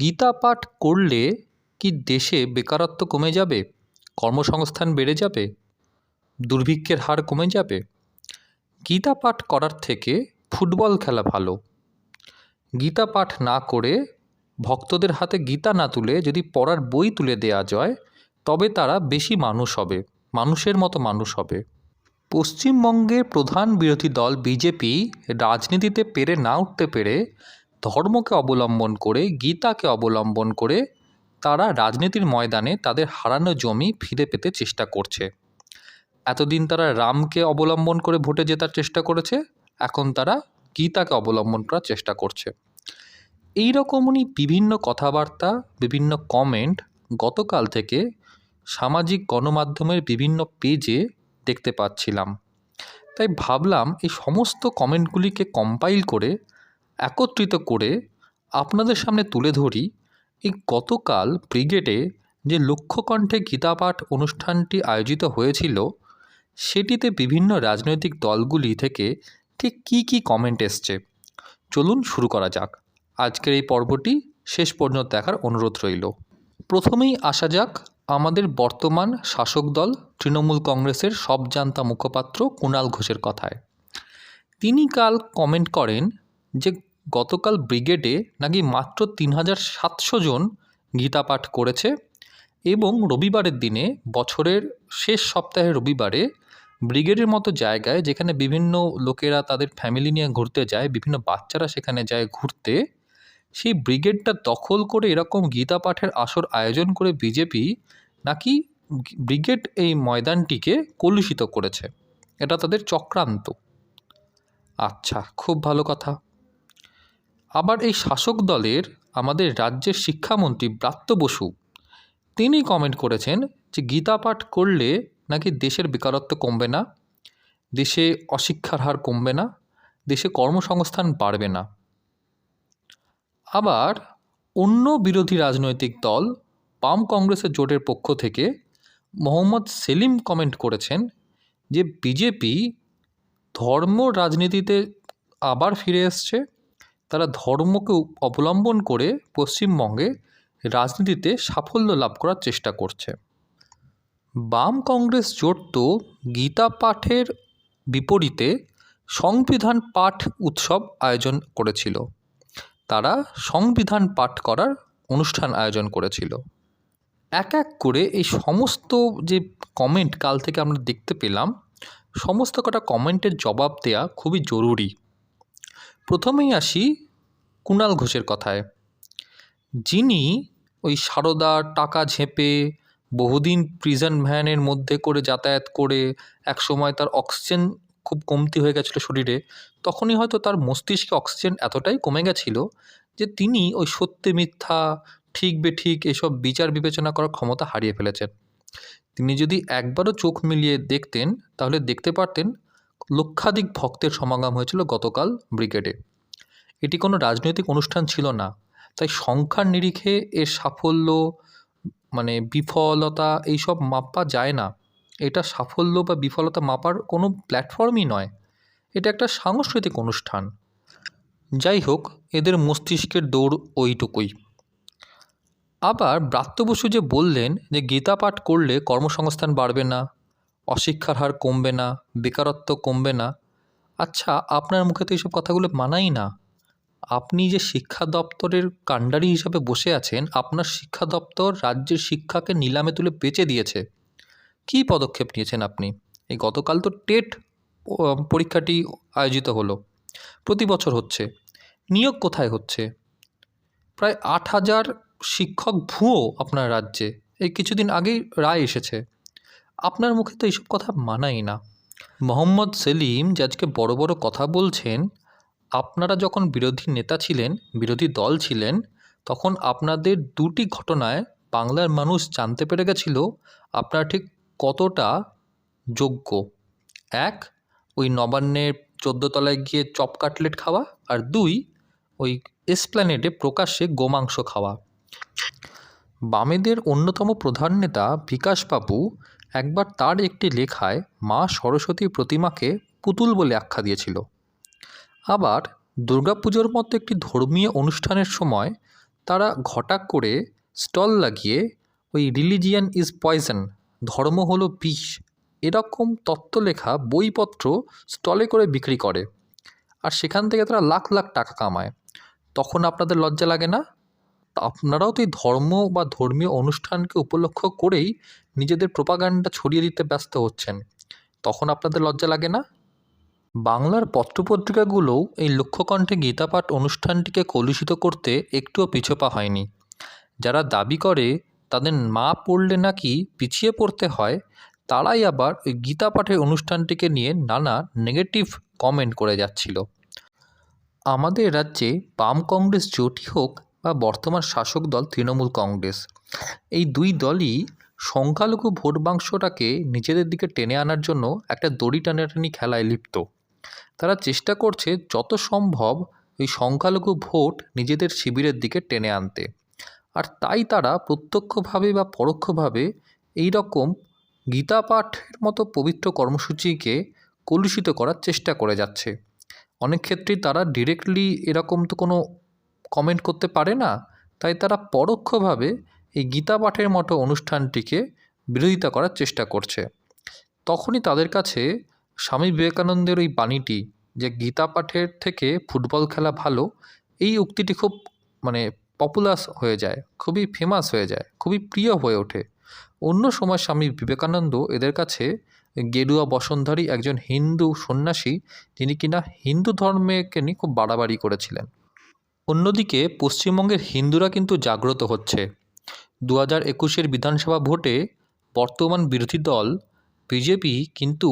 গীতা পাঠ করলে কি দেশে বেকারত্ব কমে যাবে? কর্মসংস্থান বেড়ে যাবে? দুর্ভিক্ষের হার কমে যাবে? গীতা পাঠ করার থেকে ফুটবল খেলা ভালো। গীতা পাঠ না করে ভক্তদের হাতে গীতা না তুলে যদি পড়ার বই তুলে দেওয়া যায়, তবে তারা বেশি মানুষ হবে, মানুষের মতো মানুষ হবে। পশ্চিমবঙ্গের প্রধান বিরোধী দল বিজেপি রাজনীতিতে পেরে না উঠতে পেরে ধর্মকে অবলম্বন করে, গীতাকে অবলম্বন করে তারা রাজনীতির ময়দানে তাদের হারানো জমি ফিরে পেতে চেষ্টা করছে। এতদিন তারা রামকে অবলম্বন করে ভোটে জেতার চেষ্টা করেছে, এখন তারা গীতাকে অবলম্বন করার চেষ্টা করছে। এই রকমই বিভিন্ন কথাবার্তা, বিভিন্ন কমেন্ট গতকাল থেকে সামাজিক গণমাধ্যমের বিভিন্ন পেজে দেখতে পাচ্ছিলাম। তাই ভাবলাম এই সমস্ত কমেন্টগুলিকে কম্পাইল করে একত্রিত করে আপনাদের সামনে তুলে ধরি এই গতকাল ব্রিগেডে যে লক্ষ্যকণ্ঠে গীতাপাঠ অনুষ্ঠানটি আয়োজিত হয়েছিল, সেটিতে বিভিন্ন রাজনৈতিক দলগুলি থেকে ঠিক কী কী কমেন্ট এসছে। চলুন শুরু করা যাক। আজকের এই পর্বটি শেষ পর্যন্ত দেখার অনুরোধ রইল। প্রথমেই আসা যাক আমাদের বর্তমান শাসক দল তৃণমূল কংগ্রেসের সব জান্তা মুখপাত্র কুণাল ঘোষের কথায়। তিনি কাল কমেন্ট করেন যে গতকাল ব্রিগেডে নাকি মাত্র তিন হাজার সাতশো জন গীতা পাঠ করেছে এবং রবিবারের দিনে বছরের শেষ সপ্তাহে রবিবারে ব্রিগেডের মতো জায়গায় যেখানে বিভিন্ন লোকেরা তাদের ফ্যামিলি নিয়ে ঘুরতে যায়, বিভিন্ন বাচ্চারা সেখানে যায় ঘুরতে, সেই ব্রিগেডটা দখল করে এরকম গীতা পাঠের আসর আয়োজন করে বিজেপি নাকি ব্রিগেড এই ময়দানটিকে কলুষিত করেছে? এটা তাদের চক্রান্ত। আচ্ছা খুব ভালো কথা। আবার এই শাসক দলের আমাদের রাজ্যের শিক্ষামন্ত্রী ব্রাত্য বসু, তিনি কমেন্ট করেছেন যে গীতা পাঠ করলে নাকি দেশের বেকারত্ব কমবে না, দেশে অশিক্ষার হার কমবে না, দেশে কর্মসংস্থান বাড়বে না। আবার অন্য বিরোধী রাজনৈতিক দল বাম কংগ্রেসের জোটের পক্ষ থেকে মোহাম্মদ সেলিম কমেন্ট করেছেন যে বিজেপি ধর্ম রাজনীতিতে আবার ফিরে এসছে তারা ধর্মকে অবলম্বন করে পশ্চিমবঙ্গে রাজনীতিতে সাফল্য লাভ করার চেষ্টা করছে। বাম কংগ্রেস জোট তো গীতা পাঠের বিপরীতে সংবিধান পাঠ উৎসব আয়োজন করেছিল। তারা সংবিধান পাঠ করার অনুষ্ঠান আয়োজন করেছিল। এক এক করে এই সমস্ত যে কমেন্ট কাল থেকে আমরা দেখতে পেলাম, সমস্ত কটা কমেন্টের জবাব দেওয়া খুবই জরুরি। প্রথমেই আসি কুণাল ঘোষের কথায়। যিনি ওই সারদা টাকা ঝেঁপে বহুদিন প্রিজন ভ্যানের মধ্যে করে যাতায়াত করে এক সময় তার অক্সিজেন খুব কমতি হয়ে গেছিল শরীরে, তখনই হয়তো তার মস্তিষ্কে অক্সিজেন এতটাই কমে গেছিল যে তিনি ওই সত্যি মিথ্যা, ঠিক বে ঠিক এসব বিচার বিবেচনা করার ক্ষমতা হারিয়ে ফেলেছেন। তিনি যদি একবারও চোখ মিলিয়ে দেখতেন, তাহলে দেখতে পারতেন লক্ষাধিক ভক্তের সমাগম হয়েছিল গতকাল ব্রিগেডে। এটি কোনো রাজনৈতিক অনুষ্ঠান ছিল না, তাই সংখ্যার নিরিখে এর সাফল্য মানে বিফলতা এইসব মাপা যায় না। এটা সাফল্য বা বিফলতা মাপার কোনো প্ল্যাটফর্মই নয়। এটা একটা সাংস্কৃতিক অনুষ্ঠান। যাই হোক, এদের মস্তিষ্কের দৌড় ওইটুকুই। আবার ব্রাত্য বসু যে বললেন যে গীতা পাঠ করলে কর্মসংস্থান বাড়বে না অশিক্ষার হার কমবে না, বেকারত্ব কমবে না। আচ্ছা আপনার মুখে তো এইসব কথাগুলো মানাই না। আপনি যে শিক্ষা দপ্তরের কাণ্ডারি হিসাবে বসে আছেন, আপনার শিক্ষা দপ্তর রাজ্যের শিক্ষাকে নিলামে তুলে বেচে দিয়েছে। কী পদক্ষেপ নিয়েছেন আপনি? এই গতকাল তো টেট পরীক্ষাটি আয়োজিত হলো। প্রতি বছর হচ্ছে। নিয়োগ কোথায় হচ্ছে? প্রায় আট হাজার শিক্ষক ভুয়ো আপনার রাজ্যে। এই কিছুদিন আগেই রায় এসেছে। আপনার মুখে তো এইসব কথা মানাই না। মোহাম্মদ সেলিম যে আজকে বড় বড় কথা বলছেন, আপনারা যখন বিরোধী নেতা ছিলেন, বিরোধী দল ছিলেন, তখন আপনাদের দুটি ঘটনায় বাংলার মানুষ জানতে পেরে গেছিল আপনারা ঠিক কতটা যোগ্য। এক, ওই নবান্নের তলায় গিয়ে চপ কাটলেট খাওয়া আর দুই, ওই এসপ্ল্যানেটে প্রকাশ্যে গোমাংস খাওয়া। বামেদের অন্যতম প্রধান নেতা বিকাশবাবু একবার তার একটি লেখায় মা সরস্বতী প্রতিমাকে পুতুল বলে আখ্যা দিয়েছিল। আবার দুর্গাপুজোর মতো একটি ধর্মীয় অনুষ্ঠানের সময় তারা ঘটা করে স্টল লাগিয়ে ওই রিলিজিয়ান ইজ পয়জন ধর্ম হলো বিষ এরকম তত্ত্ব লেখা বইপত্র স্টলে করে বিক্রি করে। আর সেখান থেকে তারা লাখ লাখ টাকা কামায়। তখন আপনাদের লজ্জা লাগে না? তা আপনারাও তো এই ধর্ম বা ধর্মীয় অনুষ্ঠানকে উপলক্ষ করেই নিজেদের প্রোপাগান্ডা ছড়িয়ে দিতে ব্যস্ত হচ্ছেন। তখন আপনাদের লজ্জা লাগে না? বাংলার পত্রপত্রিকাগুলোও এই লক্ষ্যকণ্ঠে গীতাপাঠ অনুষ্ঠানটিকে কলুষিত করতে একটুও পিছপা হয়নি। যারা দাবি করে তাদের মা পড়লে নাকি পিছিয়ে পড়তে হয়, তারাই আবার ওই গীতা পাঠের অনুষ্ঠানটিকে নিয়ে নানা নেগেটিভ কমেন্ট করে যাচ্ছিল। আমাদের রাজ্যে বাম কংগ্রেস জোটই হোক বা বর্তমান শাসক দল তৃণমূল কংগ্রেস। এই দুই দলই সংখ্যালঘু ভোট বাক্সটাকে নিজেদের দিকে টেনে আনার জন্য একটা দড়ি টানাটানি খেলায় লিপ্ত। তারা চেষ্টা করছে যত সম্ভব ওই সংখ্যালঘু ভোট নিজেদের শিবিরের দিকে টেনে আনতে। আর তাই তারা প্রত্যক্ষভাবে বা পরোক্ষভাবে এই রকম গীতা পাঠের মতো পবিত্র কর্মসূচিকে কলুষিত করার চেষ্টা করে যাচ্ছে। অনেক ক্ষেত্রেই তারা ডিরেক্টলি এরকম তো কোনো কমেন্ট করতে পারে না, তাই তারা পরোক্ষভাবে এই গীতা পাঠের মতো অনুষ্ঠানটিকে বিরোধিতা করার চেষ্টা করছে। তখনই তাদের কাছে স্বামী বিবেকানন্দের ওই বাণীটি যে গীতা পাঠের থেকে ফুটবল খেলা ভালো, এই উক্তিটি খুব মানে পপুলার হয়ে যায়, খুবই ফেমাস হয়ে যায়, খুবই প্রিয় হয়ে ওঠে। অন্য সময় স্বামী বিবেকানন্দ এদের কাছে গেরুয়া বসনধারী একজন হিন্দু সন্ন্যাসী, যিনি কিনা হিন্দু ধর্মকে নিয়ে খুব বাড়াবাড়ি করেছিলেন। অন্যদিকে পশ্চিমবঙ্গের হিন্দুরা কিন্তু জাগ্রত হচ্ছে। দু হাজার একুশের বিধানসভা ভোটে বর্তমান বিরোধী দল বিজেপি কিন্তু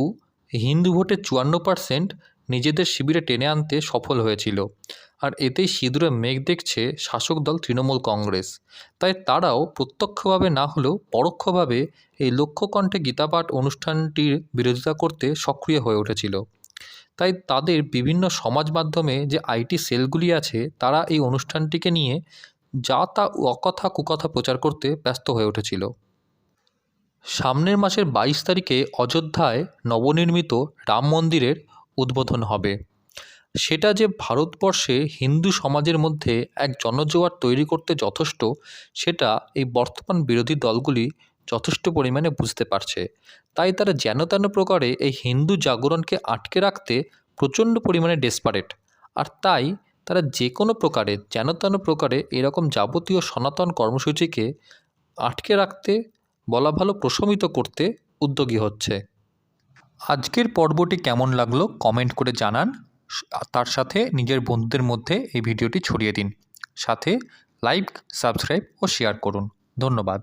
হিন্দু ভোটে চুয়ান্ন পার্সেন্ট নিজেদের শিবিরে টেনে আনতে সফল হয়েছিল। আর এতেই সিঁদুরে মেঘ দেখছে শাসক দল তৃণমূল কংগ্রেস। তাই তারাও প্রত্যক্ষভাবে না হলেও পরোক্ষভাবে এই লক্ষ্যকণ্ঠে গীতাপাঠ অনুষ্ঠানটির বিরোধিতা করতে সক্রিয় হয়ে উঠেছিল। তাই তাদের বিভিন্ন সমাজ মাধ্যমে যে আইটি সেলগুলি আছে, তারা এই অনুষ্ঠানটিকে নিয়ে যা তা অকথা কুকথা প্রচার করতে ব্যস্ত হয়ে উঠেছিল। সামনের মাসের বাইশ তারিখে অযোধ্যায় নবনির্মিত রাম মন্দিরের উদ্বোধন হবে। সেটা যে ভারতবর্ষে হিন্দু সমাজের মধ্যে এক জনজোয়ার তৈরি করতে যথেষ্ট, সেটা এই বর্তমান বিরোধী দলগুলি যথেষ্ট পরিমাণে বুঝতে পারছে। তাই তারা যেন তেন প্রকারে এই হিন্দু জাগরণকে আটকে রাখতে প্রচণ্ড পরিমাণে ডেসপারেট আর তাই তারা যে কোনো প্রকারে, যেন তেন প্রকারে এরকম যাবতীয় সনাতন কর্মসূচিকে আটকে রাখতে, বলা ভালো প্রশমিত করতে উদ্যোগী হচ্ছে। আজকের পর্বটি কেমন লাগল কমেন্ট করে জানান। তার সাথে নিজের বন্ধুদের মধ্যে এই ভিডিওটি ছড়িয়ে দিন। সাথে লাইক, সাবস্ক্রাইব ও শেয়ার করুন। ধন্যবাদ।